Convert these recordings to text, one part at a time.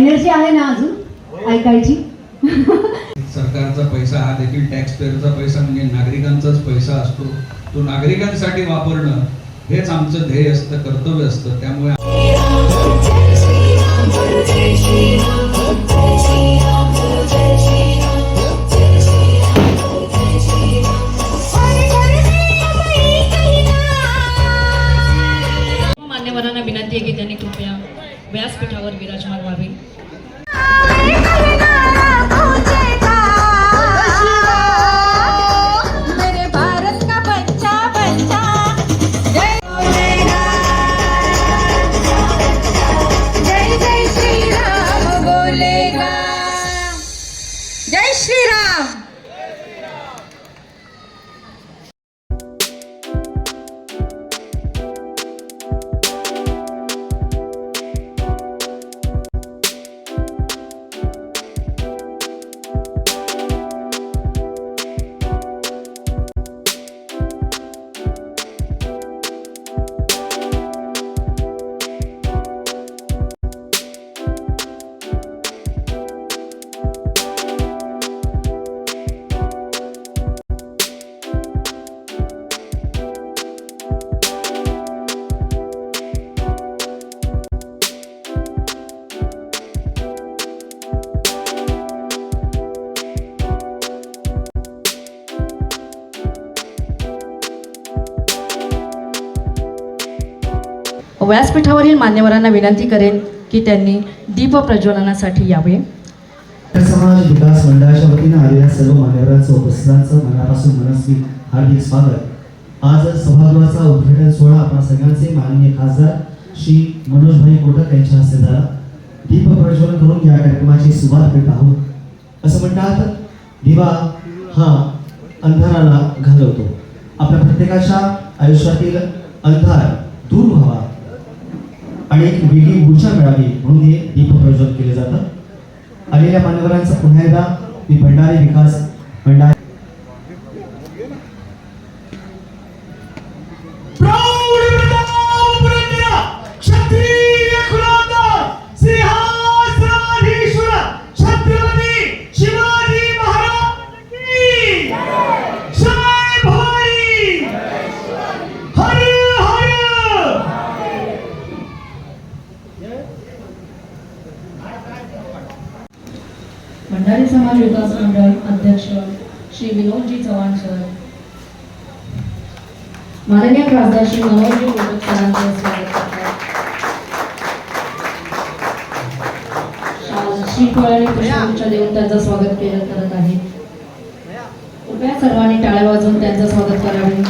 Energy आहे ना अजून? ऐकायची? सरकारचा पैसा हा देखील टॅक्स पेअरचा पैसा म्हणजे नागरिकांचाच पैसा असतो. तो नागरिकांसाठी वापरणं हेच आमचं ध्येय असतं कर्तव्य असतं. त्यामुळे व्यासपीठावरील मान्यवरांना विनंती करेन की त्यांनी दीप प्रज्वलनासाठी यावे. तर समाज विकास मंडळाच्या वतीनं आलेल्या सर्व मान्यवरांचं उपस्थितांचं मनापासून मनस्वी हार्दिक स्वागत. आज सभागृहाचा उद्घाटन सोहळा आपल्या सगळ्यांचे माननीय खासदार श्री मनोजभाई कोटक यांच्या हस्ते झाला. दीप प्रज्वलन करून या कार्यक्रमाची सुरुवात करीत आहोत. असं म्हणतात दिवा हा अंधाराला घालवतो. आपल्या प्रत्येकाच्या आयुष्यातील अंधार दूर व्हावा. आणि एक वेगळी ऊर्जा मिळावी म्हणून हे दीप प्रयोजन केले जातं. आलेल्या मान्यवरांचं पुन्हा एकदा मी भंडारी विकास भंडारी भंडारी कृपया सर्वांनी टाळ्या वाजवून त्यांचं स्वागत करावे.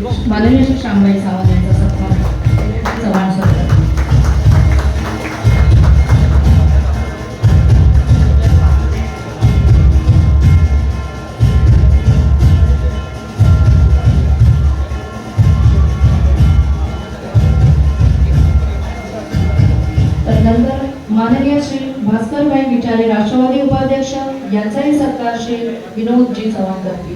माननीय श्री श्यामबाई सावंत यांचा सत्कार. चव्हाण सर माननीय श्री भास्करभाई विचारे राष्ट्रवादी उपाध्यक्ष यांचाही सत्कार श्री विनोदजी चव्हाण करतील.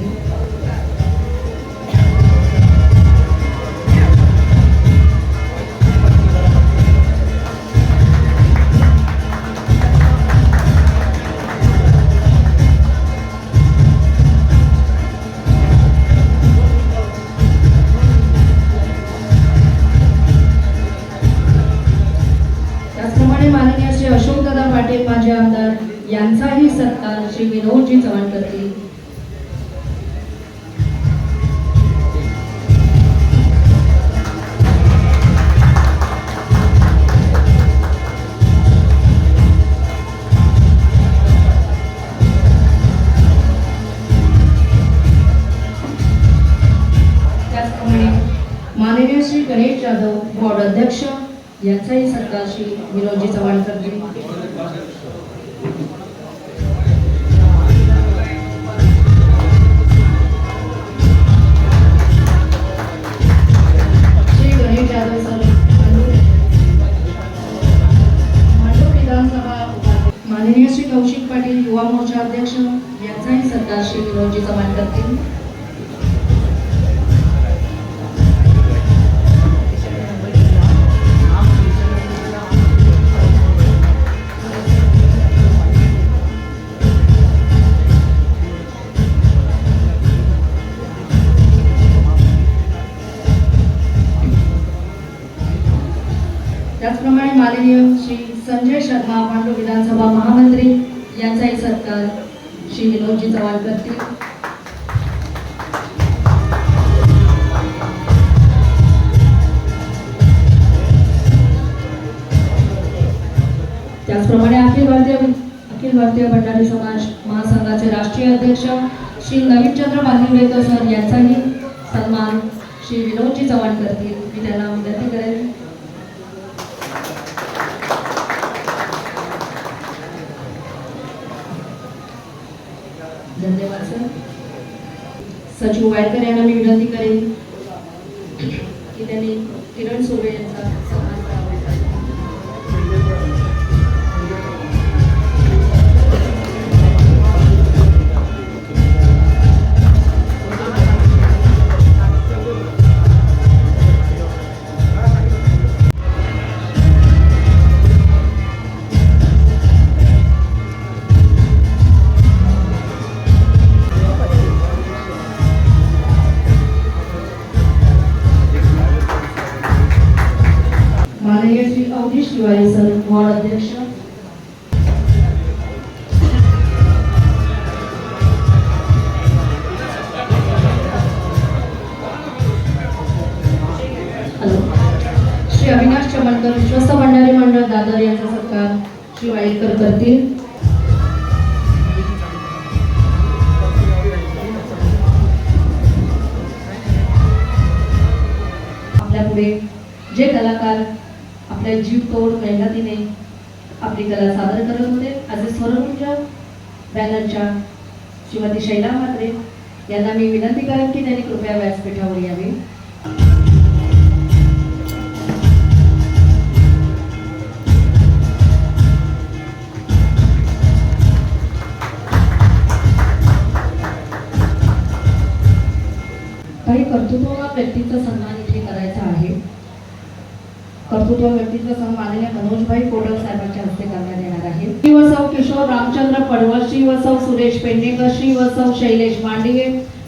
श्री विनोदजी चव्हाण करतील माननीय अध्यक्ष यांचाही सरकारशी विनोदजी चव्हाण करतील कौशिक पाटील युवा मोर्चा अध्यक्ष यांचाही सरदार श्री विनोदजी चव्हाण करतील. त्याचप्रमाणे माननीय श्री संजय शर्मा पांडू विधानसभा महामंत्री यांचाही सत्कार श्री विनोदजी चव्हाण करतील. त्याचप्रमाणे अखिल भारतीय अखिल भारतीय भंडारी समाज महासंघाचे राष्ट्रीय अध्यक्ष श्री नवीनचंद्र बांदिवडेकर सर यांचाही सन्मान श्री विनोदजी चव्हाण करतील. मी त्यांना विनंती करेन. धन्यवाद सर सचिव वायकर यांना मी विनंती करेन की त्यांनी किरण सोबे यांचा वॉर्ड अध्यक्ष? हॅलो. श्री अविनाश चमनकर विश्वस्त भंडारी मंडळ दादर यांचा सत्कार श्री वाईकर करतील. आपल्या पुढे जे कलाकार आपल्या जीव तोड मेहनतीने आपली कला सादर करत होते असे स्वरमुंज बॅनरच्या श्रीमती शैला म्हात्रे यांना मी विनंती करेन की त्यांनी कृपया व्यासपीठावर यावे. काही कर्तृत्ववान व्यक्तीचा सन्मान इथे करायचा आहे. कर्तृत्व व्यक्तीचा सन्मान माननीय मनोजभाई कोडल साहेबांच्या हस्ते करण्यात श्री वसव किशोर रामचंद्र पडवळ श्री वसव सुरेश पेडणेकर श्री वसव शैलेश मांडिगे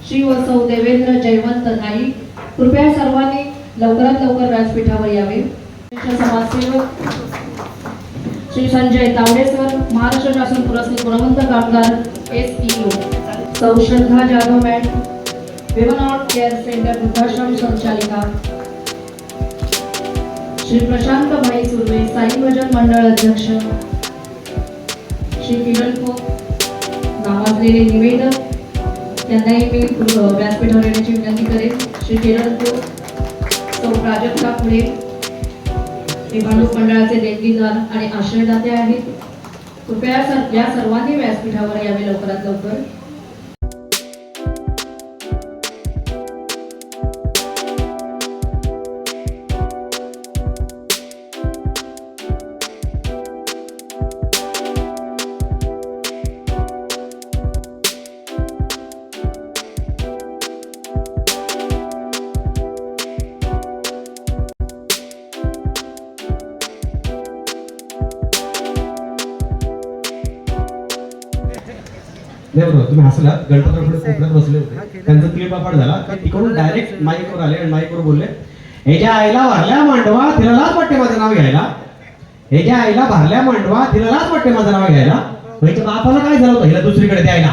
श्री वसव देवेंद्र जयवंत नाईक. कृपया सर्वांनी लवकरात लवकर व्यासपीठावर यावे. समाजसेवक श्री संजय तावडे सर महाराष्ट्र शासन पुरस्कृत गुणवंत कामगार एस ई सौ Shraddha Jadhav madam women care centre वृद्धाश्रम संचालिका. श्री प्रशांत भाई सुर्वे साई भजन मंडळ अध्यक्ष. श्री किरण खोत नावाजलेले निवेदक त्यांनाही मी व्यासपीठावर येण्याची विनंती करेन. श्री किरण खोत सौ प्राजक्ता पुढे हे भांडूप मंडळाचे देणगीदार आणि आश्रयदाते आहेत. कृपया सर या सर्वांनी व्यासपीठावर यावे लवकरात लवकर. नाही बरोबर तुम्ही हसलात गणपतराव कोपऱ्यात बसले होते. त्यांचा क्लिप पाड झाला. तिकडून डायरेक्ट माईकवर आले आणि माईकवर बोलले ह्याच्या आईला भरल्या मांडवा तिला लाज वाटते माझं नाव घ्यायला. ह्याच्या आईला भरल्या मांडवा तिला लाज वाटते माझं नाव घ्यायला. म्हणजे बापाला काय झालं होतं? हिला दुसरीकडे द्यायला.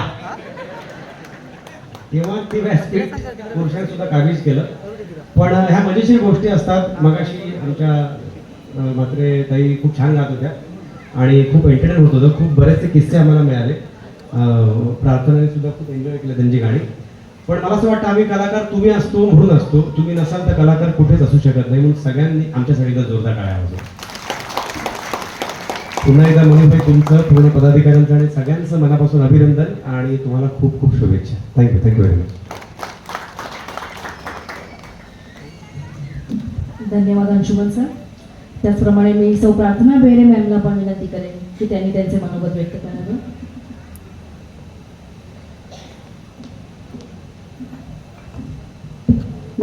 तेव्हा ते व्यासपीठ पुरुषांनी सुद्धा काबीज केलं. पण ह्या मजेशीर गोष्टी असतात. मगाशी आमच्या अं, म्हात्रे ताई खूप छान गात होत्या. आणि खूप एंटरटेन होत होतं. खूप बरेचसे किस्से आम्हाला मिळाले. प्रार्थनेने सुद्धा खूप एन्जॉय केलं त्यांची गाणी. पण मला असं वाटतं आम्ही कलाकार तुम्ही असतो म्हणून असतो. तुम्ही नसाल तर कलाकार कुठेच असू शकत नाही म्हणून सगळ्यांनी आमच्या जर जोरदार टाळ्या होतो पुन्हा एकदा मनीषभाई तुमचं पूर्ण पदाधिकाऱ्यांचं आणि सगळ्यांचं मनापासून अभिनंदन आणि तुम्हाला खूप खूप शुभेच्छा. थँक्यू थँक्यू व्हेरी मच धन्यवाद अंशुमन सर त्याचप्रमाणे मी सौ प्रार्थना बेरे मॅमला पण विनंती करेन की त्यांनी त्यांचे मनोगत व्यक्त करावं.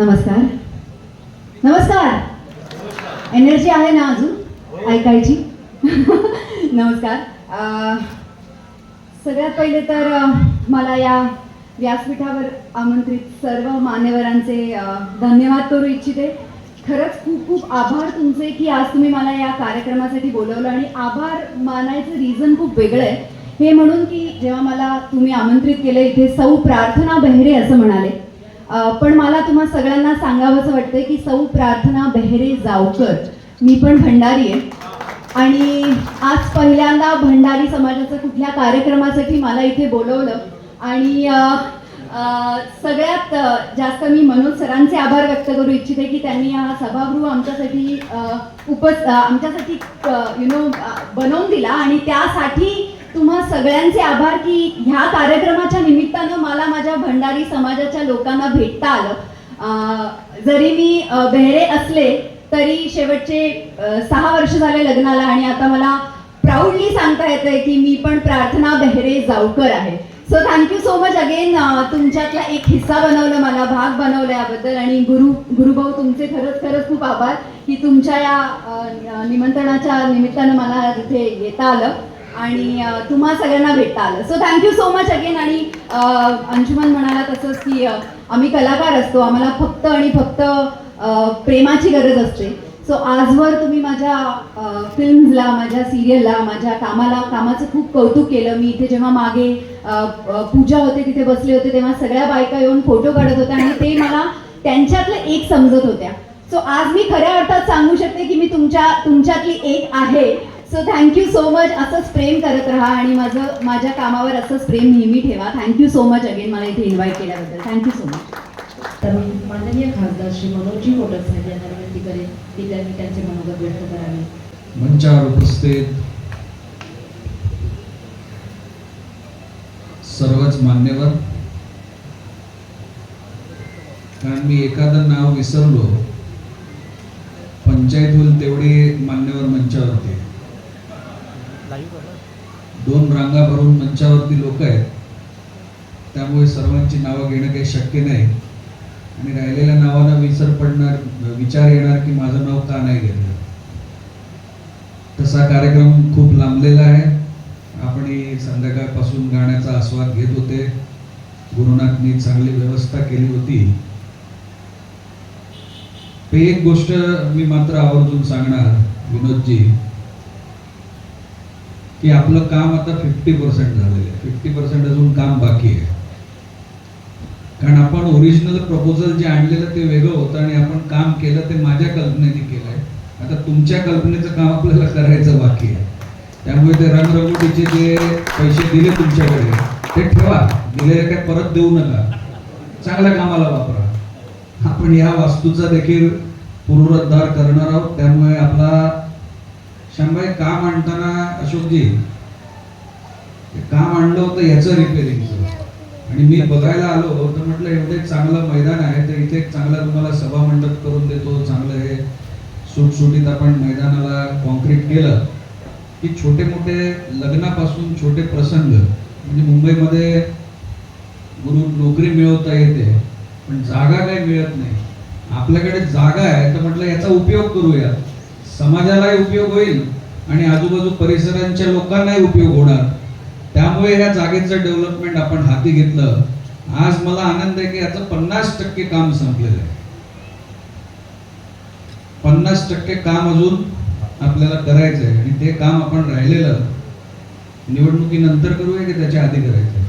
नमस्कार. नमस्कार. एनर्जी आहे ना अजून? ऐकायची? नमस्कार. सगळ्यात पहिले तर मला या व्यासपीठावर आमंत्रित सर्व मान्यवरांचे धन्यवाद करू इच्छिते. खरंच खूप खूप आभार तुमचे की आज तुम्ही मला या कार्यक्रमासाठी बोलवलं आणि आभार मानायचं रिझन खूप वेगळं आहे. हे म्हणून की जेव्हा मला तुम्ही आमंत्रित केलं इथे सौ प्रार्थना बहिरे असं म्हणाले. पण मला तुम्हा सगळ्यांना सांगावंसं वाटतंय की सौ प्रार्थना बेहरे जावकर. मी पण भंडारी आहे. आणि आज पहिल्यांदा भंडारी समाजाचं कुठल्या कार्यक्रमासाठी मला इथे बोलवलं. आणि सगळ्यात जास्त मी मनोज सरांचे आभार व्यक्त करू इच्छिते की त्यांनी हा सभागृह आमच्यासाठी अ, उपस आमच्यासाठी यु नो बनवून दिला. आणि त्यासाठी तुम्हा सगळ्यांचे आभार की ह्या कार्यक्रमाच्या निमित्तानं मला माझ्या भंडारी समाजाच्या लोकांना भेटता आलं. जरी मी बेहरे असले तरी शेवटचे सहा वर्ष झाले लग्नाला आणि आता मला प्राऊडली सांगता येतंय की मी पण प्रार्थना बेहरे जावकर आहे. So thank you so much again तुमच्यातला एक हिस्सा बनवलं मला भाग बनवला याबद्दल आणि गुरु गुरुभाऊ तुमचे खरंच खरंच खूप आभार की तुमच्या या निमंत्रणाच्या निमित्तानं मला तिथे येता आलं. आणि तुम्हा सगळ्यांना भेटता आलं. So thank you so much again आणि अंशुमन म्हणाला तसंच की आम्ही कलाकार असतो. आम्हाला फक्त आणि फक्त प्रेमाची गरज असते. सो आजवर तुम्ही माझ्या फिल्म्सला माझ्या सिरियलला माझ्या कामाला कामाचं खूप कौतुक केलं. मी इथे जेव्हा मागे पूजा होते तिथे बसले होते तेव्हा सगळ्या बायका येऊन फोटो काढत होत्या आणि ते मला त्यांच्यातलं एक समजत होत्या. सो आज मी खऱ्या अर्थात सांगू शकते की मी तुमच्या तुमच्यातली एक आहे. सो थँक्यू सो मच असंच प्रेम करत राहा आणि माझं माझ्या कामावर असंच प्रेम नेहमी ठेवा. थँक्यू सो मच अगेन मला इथे इन्व्हाइट केल्याबद्दल. थँक्यू सो मच तर मी माननीय खासदार श्री मनोजी कोटक साहेब यांना विनंती करेन की त्यांनी त्यांचे मनोगत व्यक्त करावे. मंचावर उपस्थित सर्वच मान्यवर. कारण मी एखादं नाव विसरलो पंचायत होईल तेवढे मान्यवर मंचावरती दोन रांगा भरून मंचावरती लोक आहेत. त्यामुळे सर्वांची नावं घेणं काही शक्य नाही. आणि राहिलेल्या नावांना विसर पडणार विचार येणार की माझं नाव का नाही घेतलं. तसा कार्यक्रम खूप लांबलेला आहे. आपण संध्याकाळपासून गाण्याचा आस्वाद घेत होते. गुरुनाथनी चांगली व्यवस्था केली होती. एक गोष्ट मी मात्र आवर्जून सांगणार विनोदजी. की आपलं काम आता फिफ्टी पर्सेंट झालेलं आहे. फिफ्टी पर्सेंट अजून काम बाकी आहे. कारण आपण ओरिजिनल प्रपोजल जे आणलेलं ते वेगळं होतं आणि आपण काम केलं ते माझ्या कल्पनेने केलंय. आता तुमच्या कल्पनेचं काम आपल्याला करायचं बाकी आहे. त्यामुळे ते रंगरंगोटीचे जे पैसे दिले तुमच्याकडे ते ठेवा. दिलेले काय परत देऊ नका. चांगल्या कामाला वापरा. आपण या वास्तूचा देखील पुनरुद्धार करणार आहोत. त्यामुळे आपला शंभर काम आणताना अशोकजी का काम आणलं होतं याचं रिपेअरिंग आणि मी बघायला आलो तर म्हटलं एवढे चांगलं मैदान आहे तर इथे एक चांगलं तुम्हाला सभा मंडप करून देतो चांगलं हे सुटसुटीत आपण मैदानाला कॉन्क्रीट केलं. की छोटे मोठे लग्नापासून छोटे प्रसंग म्हणजे मुंबईमध्ये गुरु नोकरी मिळवता येते पण जागा काही मिळत नाही. आपल्याकडे जागा आहे तर म्हटलं याचा उपयोग करूया. समाजालाही उपयोग होईल आणि आजूबाजू परिसरांच्या लोकांनाही उपयोग होणार. त्यामुळे या जागेचं डेव्हलपमेंट आपण हाती घेतलं. आज मला आनंद आहे की याचं पन्नास टक्के काम संपलेलं आहे. पन्नास टक्के काम अजून आपल्याला करायचं आहे आणि ते काम आपण राहिलेलं निवडणुकीनंतर करूया की त्याच्या आधी करायचं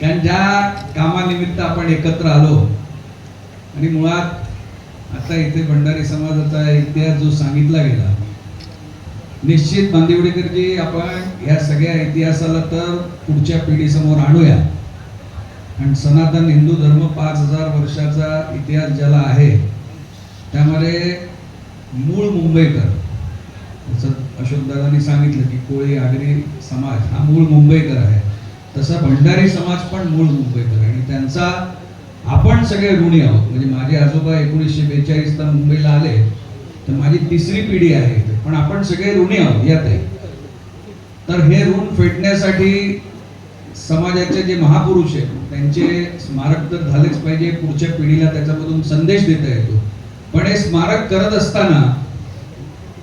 कारण ज्या कामानिमित्त आपण एकत्र आलो आणि मुळात आता इथे भंडारी समाजाचा इतिहास जो सांगितला गेला निश्चित बांदिवडेकरजी आपण या सगळ्या इतिहासाला तर पुढच्या पिढीसमोर आणूया. आणि सनातन हिंदू धर्म पाच हजार वर्षाचा इतिहास ज्याला आहे त्यामध्ये मूळ मुंबईकर जसं अशोकदादांनी सांगितलं की कोळी आगरी समाज हा मूळ मुंबईकर आहे. तसा भंडारी समाज पण मूळ मुंबईकर आहे. आणि त्यांचा आपण सगळे ऋणी आहोत. म्हणजे माझे आजोबा एकोणीसशे बेचाळीसला मुंबईला आले तर माझी तिसरी पिढी आहे. पण आपण सगळे ऋणी आहोत यातही तर हे ऋण फेडण्यासाठी समाजाचे जे महापुरुष आहेत त्यांचे स्मारक तर झालेच पाहिजे. पुढच्या पिढीला त्याच्यामधून संदेश देता येतो. पण हे स्मारक करत असताना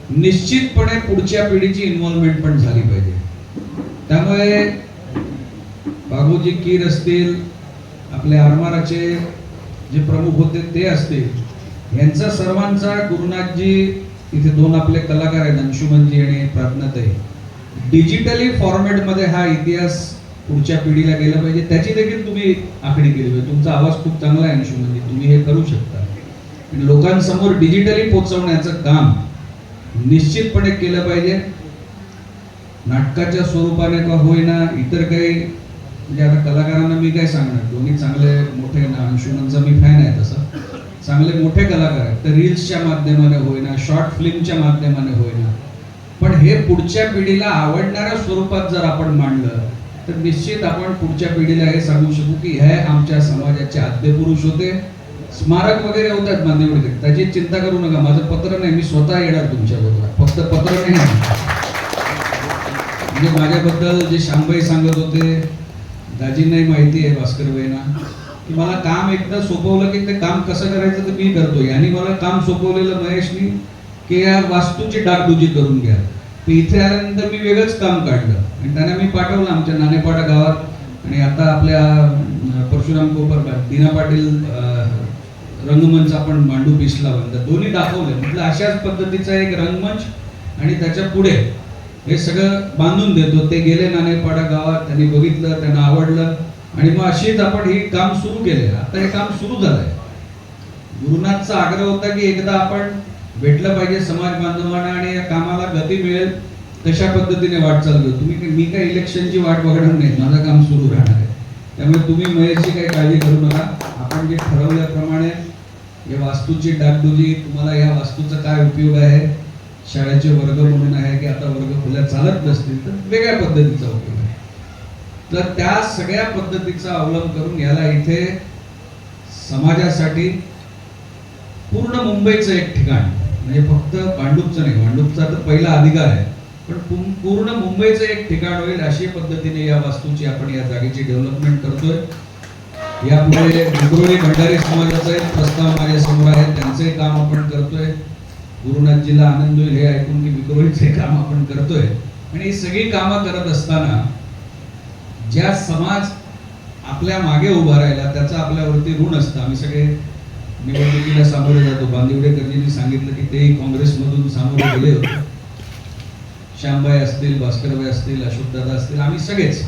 निश्चितपणे पुढच्या पिढीची इन्व्हॉल्वमेंट पण झाली पाहिजे. त्यामुळे बाबूजी कीर असतील आपले आरमाराचे जे प्रमुख होते ते असतील. यांचा सर्वांचा गुरुनाथजी इथे दोन आपले कलाकार आहेत अंशुमनजी आणि प्रार्थनाताई. डिजिटली फॉर्मॅटमध्ये हा इतिहास पुढच्या पिढीला गेला पाहिजे. त्याची देखील तुम्ही आखणी केली पाहिजे. तुमचा आवाज खूप चांगला आहे अंशुमनजी. तुम्ही हे करू शकता. आणि लोकांसमोर डिजिटली पोचवण्याचं काम निश्चितपणे केलं पाहिजे. नाटकाच्या स्वरूपाने का होईना इतर काही म्हणजे आता कलाकारांना मी काय सांगणार? दोन्ही चांगले मोठे ना अंशुमनचा मी फॅन आहे तसा. चांगले मोठे कलाकार आहेत. तर रील्सच्या माध्यमाने होईना शॉर्ट फिल्मच्या माध्यमाने होईना. पण हे पुढच्या पिढीला आवडणाऱ्या स्वरूपात जर आपण मांडलं तर निश्चित आपण पुढच्या पिढीला हे सांगू शकू की हे आमच्या समाजाचे आद्यपुरुष होते. स्मारक वगैरे होतात बांदिवडे त्याची चिंता करू नका. माझं पत्र नाही. मी स्वतः येणार तुमच्याबरोबर. फक्त पत्र नाही. म्हणजे माझ्याबद्दल जे शांबाई सांगत होते दाजींनाही माहिती आहे भास्कर भाईना की मला काम एकदा सोपवलं की ते काम कसं करायचं ते मी करतो यांनी मला काम सोपवलेलं महेशनी की या वास्तूची डागडुजी करून घ्या इथे आल्यानंतर मी वेगळंच काम काढलं. आणि त्यांना मी पाठवलं आमच्या नाणेपाडा गावात. आणि आता आपल्या परशुराम कोपर दीना पाटील अं, रंगमंच आपण मांडू पिसला म्हणतात दोन्ही दाखवले म्हटलं अशाच पद्धतीचा एक रंगमंच आणि त्याच्या पुढे हे सगळं बांधून देतो. ते गेले नाणेपाडा गावात त्यांनी बघितलं त्यांना आवडलं. आणि मग अशीच आपण हे काम सुरू केले. आता हे काम सुरू झालंय. गुरुनाथचा आग्रह होता की एकदा आपण भेटलं पाहिजे समाज बांधवांना आणि या कामाला गती मिळेल तशा पद्धतीने वाटचाल घेऊ तुम्ही मी काही इलेक्शनची वाट बघणार नाही. माझं काम सुरू राहणार आहे. त्यामुळे तुम्ही महेशची काही काळजी करू नका. आपण जे ठरवल्याप्रमाणे या वास्तूची डागडुजी तुम्हाला या वास्तूचा काय उपयोग आहे? शाळेचे वर्ग म्हणून आहे की आता वर्ग खुल्या चालत नसतील तर वेगळ्या पद्धतीचा उपयोग आहे. तर त्या सगळ्या पद्धतीचा अवलंब करून याला इथे समाजासाठी पूर्ण मुंबईचं एक ठिकाण म्हणजे फक्त भांडूपचं नाही भांडूपचा तर पहिला अधिकार आहे. पण पूर्ण मुंबईचं एक ठिकाण होईल अशी पद्धतीने या वास्तूची आपण या जागेची डेव्हलपमेंट करतोय. यापुढे विक्रोळी भंडारी समाजाचा एक प्रस्ताव माझ्यासमोर आहे त्यांचंही काम आपण करतोय. गुरुनाथजीला आनंद होईल हे ऐकून की विक्रोळीचे काम आपण करतोय. आणि ही सगळी कामं करत असताना ज्या समाज आपल्या मागे उभा राहिला त्याचा आपल्यावरती ऋण असतं. आम्ही सगळे निवडणुकीला सामोरे जातो. बांदिवडेकरजींनी सांगितलं की तेही काँग्रेसमधून सामोरे गेले होते. श्यामबाई असतील भास्करबाई असतील अशोकदादा असतील आम्ही सगळेच.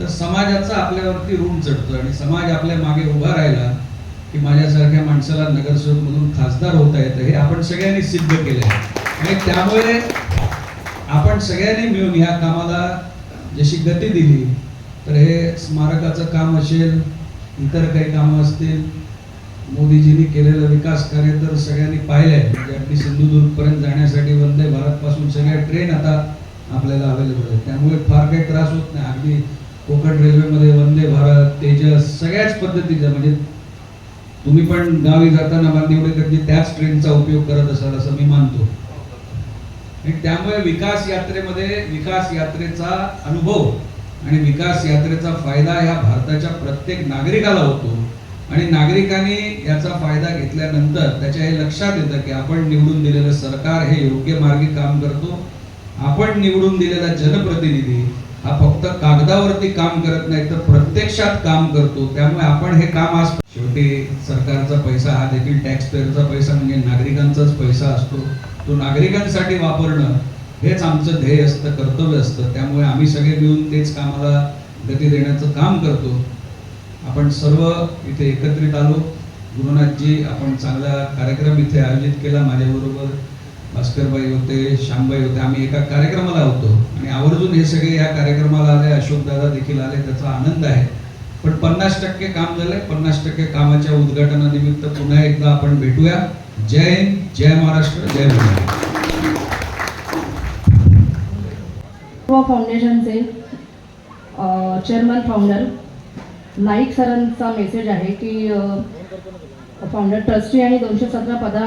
तर समाजाचा आपल्यावरती ऋण चढतो आणि समाज आपल्या मागे उभा राहिला की माझ्यासारख्या माणसाला नगरसेवक म्हणून खासदार होता येतं हे आपण सगळ्यांनी सिद्ध केलं आहे. आणि त्यामुळे आपण सगळ्यांनी मिळून ह्या कामाला जशी गती दिली तर हे स्मारकाचं काम असेल इतर काही कामं असतील मोदीजींनी केलेलं विकास कार्य तर सगळ्यांनी पाहिलंय म्हणजे अगदी सिंधुदुर्गपर्यंत जाण्यासाठी वंदे भारत पासून सगळ्या ट्रेन आता आपल्याला अवेलेबल आहेत. त्यामुळे फार काही त्रास होत नाही. अगदी कोकण रेल्वेमध्ये वंदे भारत तेजस सगळ्याच पद्धतीचं म्हणजे तुम्ही पण गावी जाताना बांदिवडेकरजी त्याच ट्रेनचा उपयोग करत असाल असं मी मानतो. त्यामुळे विकास यात्रेमध्ये विकास यात्रेचा अनुभव आणि विकास यात्रेचा फायदा ह्या भारताच्या प्रत्येक नागरिकाला होतो. आणि नागरिकांनी याचा फायदा घेतल्यानंतर त्याच्या हे लक्षात येतं की आपण निवडून दिलेलं सरकार हे योग्य मार्गी काम करतो. आपण निवडून दिलेला जनप्रतिनिधी हा फक्त कागदावरती काम करत नाही तर प्रत्यक्षात काम करतो. त्यामुळे आपण हे काम आज शेवटी सरकारचा पैसा हा देखील टॅक्स पेअरचा पैसा म्हणजे नागरिकांचाच पैसा असतो. तो नागरिकांसाठी वापरणं हेच आमचं ध्येय असतं कर्तव्य असतं. त्यामुळे आम्ही सगळे मिळून तेच कामाला गती देण्याचं काम करतो. आपण सर्व इथे एकत्रित आलो. गुरुनाथजी आपण चांगला कार्यक्रम इथे आयोजित केला माझ्याबरोबर. भास्करबाई होते श्यामबाई होते आम्ही एका कार्यक्रमाला होतो. आणि आवर्जून हे सगळे या कार्यक्रमाला आले अशोकदादा देखील आले त्याचा आनंद आहे. पण पन्नास टक्के काम झालंय पन्नास टक्के कामाच्या उद्घाटनानिमित्त पुन्हा एकदा आपण भेटूया. जय हिंद जय महाराष्ट्र जय महाराष्ट्र फाउंडेशनचे चेअरमन फाउंडर नाईक सरांचा मेसेज आहे की फाउंडर ट्रस्टी आणि दोनशे सतरा पदा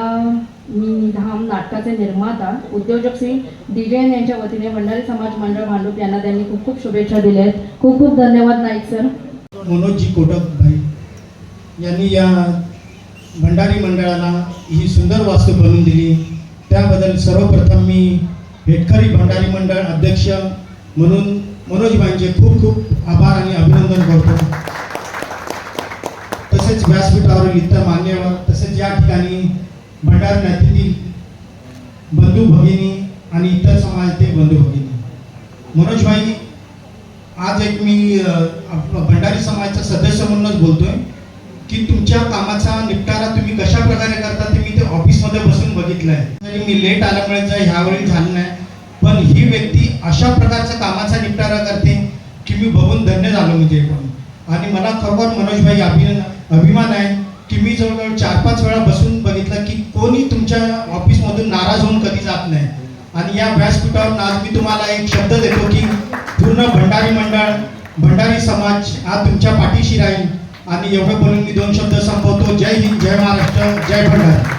धाम नाटकाचे निर्माता उद्योजक श्री डिजेन यांच्या वतीने भंडारी समाज मंडळ भांडूप यांना त्यांनी खूप खूप शुभेच्छा दिल्या आहेत. खूप खूप धन्यवाद नाईक सर. मनोजजी कोटक भाई यांनी या भंडारी मंडळाला ही सुंदर वास्तू बनवून दिली. त्याबद्दल सर्वप्रथम मी भेटकरी भंडारी मंडळ अध्यक्ष म्हणून मनोजबाईंचे खूप खूप आभार आणि अभिनंदन करतो. तसेच व्यासपीठावरील इतर मान्यवर तसेच या ठिकाणी भंडार नात्यातील बंधू भगिनी आणि इतर समाजातील बंधू भगिनी. मनोजबाई आज एक मी भंडारी समाजाचा सदस्य म्हणूनच बोलतोय की तुमच्या कामाचा निपटारा तुम्ही कशा प्रकारे करता ते मी ते ऑफिसमध्ये बसून बघितलंय. तरी मी लेट आल्यामुळे जर ह्यावेळी झालं नाही. पण ही व्यक्ती अशा प्रकारचा कामाचा निपटारा करते की मी बघून धन्य झालो म्हणजे. पण आणि मला खरोखर मनोजभाई अभिनंदन अभिमान आहे की मी जवळजवळ चार पाच वेळा बसून बघितलं की कोणी तुमच्या ऑफिसमधून नाराज होऊन कधी जात नाही. आणि या व्यासपीठावर आज मी तुम्हाला एक शब्द देतो की पूर्ण भंडारी मंडळ भंडारी समाज हा तुमच्या पाठीशी राहील. आणि एवढं बोलून मी दोन शब्द संपवतो. जय हिंद जय महाराष्ट्र जय भंडारी.